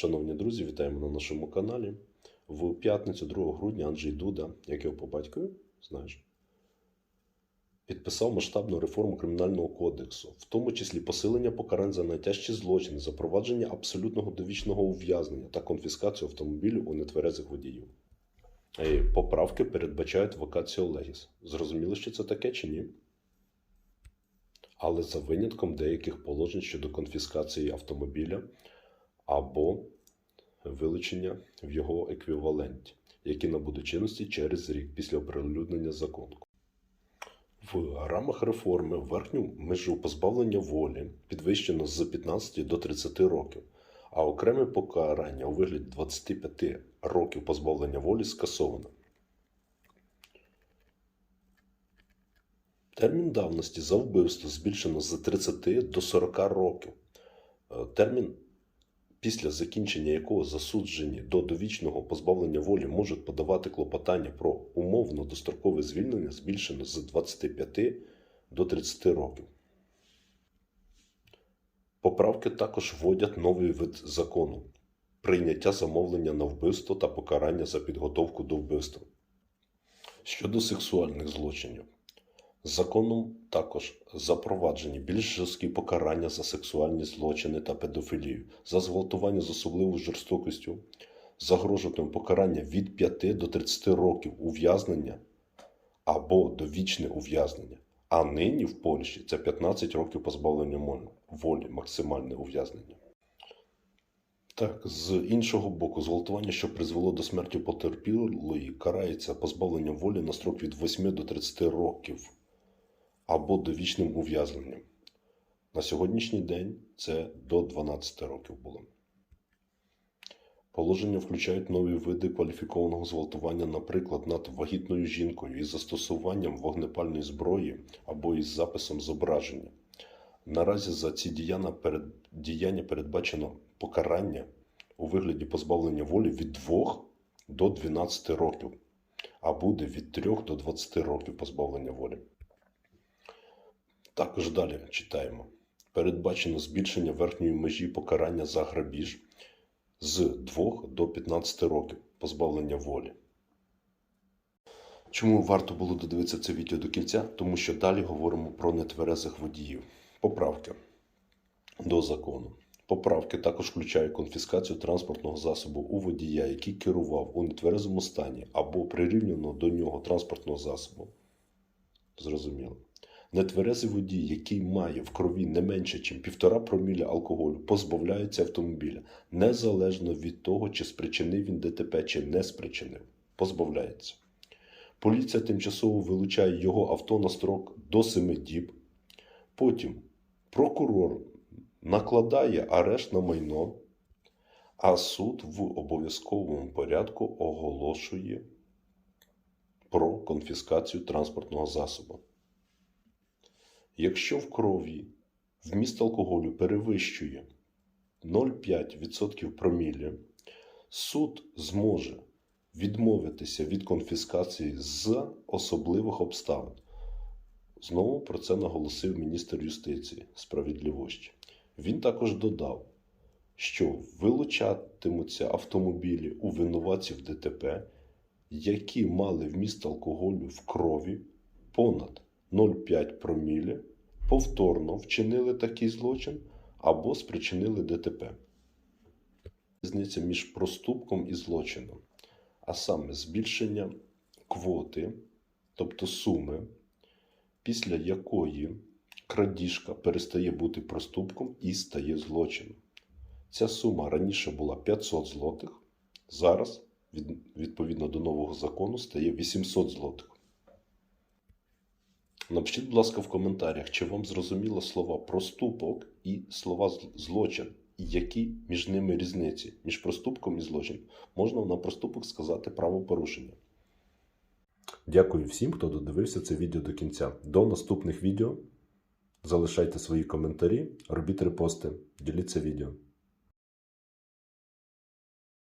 Шановні друзі, вітаємо на нашому каналі. В п'ятницю, 2 грудня, Анджей Дуда, як його по батькові, знаєш, підписав масштабну реформу Кримінального кодексу, в тому числі посилення покарань за найтяжчі злочини, запровадження абсолютного довічного ув'язнення та конфіскацію автомобілів у нетверезих водіїв. І поправки передбачають вакацію легіс. Зрозуміло, що це таке чи ні? Але за винятком деяких положень щодо конфіскації автомобіля або вилучення в його еквіваленті, які набудуть чинності через рік після оприлюднення закону. В рамах реформи верхню межу позбавлення волі підвищено з 15 до 30 років, а окреме покарання у вигляді 25 років позбавлення волі скасовано. Термін давності за вбивство збільшено з 30 до 40 років. Е, Термін, після закінчення якого засуджені до довічного позбавлення волі можуть подавати клопотання про умовно дострокове звільнення, збільшено з 25 до 30 років. Поправки також вводять новий вид закону прийняття замовлення на вбивство та покарання за підготовку до вбивства. Щодо сексуальних злочинів, законом також запроваджені більш жорсткі покарання за сексуальні злочини та педофілію, за зґвалтування з особливою жорстокістю, загрожуватиме покарання від 5 до 30 років ув'язнення або довічне ув'язнення. А нині в Польщі це 15 років позбавлення волі, максимальне ув'язнення. Так, з іншого боку, зґвалтування, що призвело до смерті потерпілої, карається позбавленням волі на строк від 8 до 30 років або довічним ув'язненням. На сьогоднішній день це до 12 років було. Положення включають нові види кваліфікованого зґвалтування, наприклад, над вагітною жінкою із застосуванням вогнепальної зброї або із записом зображення. Наразі за ці діяння, передбачено покарання у вигляді позбавлення волі від 2 до 12 років, а буде від 3 до 20 років позбавлення волі. Також далі читаємо. Передбачено збільшення верхньої межі покарання за грабіж з 2 до 15 років позбавлення волі. Чому варто було додивитися це відео до кінця? Тому що далі говоримо про нетверезих водіїв. Поправки до закону. Поправки також включають конфіскацію транспортного засобу у водія, який керував у нетверезому стані або прирівняно до нього транспортного засобу. Зрозуміло. Нетверезий водій, який має в крові не менше, ніж 1,5 проміля алкоголю, позбавляється автомобіля, незалежно від того, чи спричинив він ДТП, чи не спричинив. Позбавляється. Поліція тимчасово вилучає його авто на строк до 7 діб. Потім прокурор накладає арешт на майно, а суд в обов'язковому порядку оголошує про конфіскацію транспортного засобу. Якщо в крові вміст алкоголю перевищує 0,5% промілля, суд зможе відмовитися від конфіскації з особливих обставин. Знову про це наголосив міністр юстиції справедливості. Він також додав, що вилучатимуться автомобілі у винуватців ДТП, які мали вміст алкоголю в крові понад 0,5 промілі, повторно вчинили такий злочин або спричинили ДТП. Різниця між проступком і злочином, а саме збільшення квоти, тобто суми, після якої крадіжка перестає бути проступком і стає злочином. Ця сума раніше була 500 злотих, зараз, відповідно до нового закону, стає 800 злотих. Напишіть, будь ласка, в коментарях, чи вам зрозуміло слова проступок і слова злочин, і які між ними різниці між проступком і злочином. Можна на проступок сказати правопорушення. Дякую всім, хто додивився це відео до кінця. До наступних відео. Залишайте свої коментарі, робіть репости, діліться відео.